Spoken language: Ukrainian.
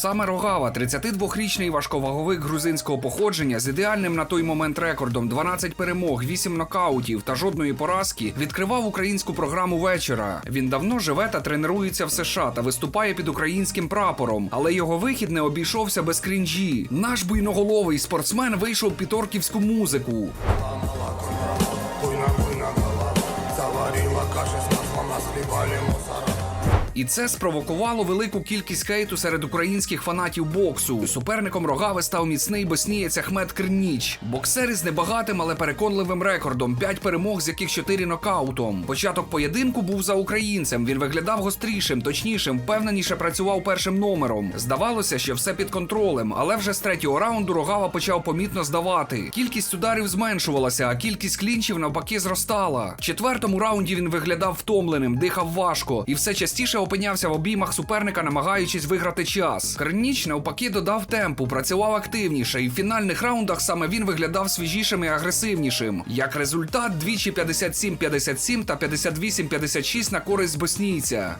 Саме Рогава, 32-річний важковаговик грузинського походження з ідеальним на той момент рекордом 12 перемог, 8 нокаутів та жодної поразки, відкривав українську програму вечора. Він давно живе та тренується в США та виступає під українським прапором, але його вихід не обійшовся без крінжі. Наш буйноголовий спортсмен вийшов під орківську музику. Заварила маслом, насливали мусора І це спровокувало велику кількість хейту серед українських фанатів боксу. Суперником рогави став міцний боснієць Ахмед Крніч. Боксер із небагатим, але переконливим рекордом: 5 перемог, з яких 4 нокаутом. Початок поєдинку був за українцем. Він виглядав гострішим, точнішим, впевненіше працював першим номером. Здавалося, що все під контролем, але вже з третього раунду рогава почав помітно здавати. Кількість ударів зменшувалася, а кількість клінчів навпаки зростала. В четвертому раунді він виглядав втомленим, дихав важко і все частіше опинявся в обіймах суперника, намагаючись виграти час. Криніч навпаки додав темпу, працював активніше, і в фінальних раундах саме він виглядав свіжішим і агресивнішим. Як результат, двічі 57-57 та 58-56 на користь боснійця.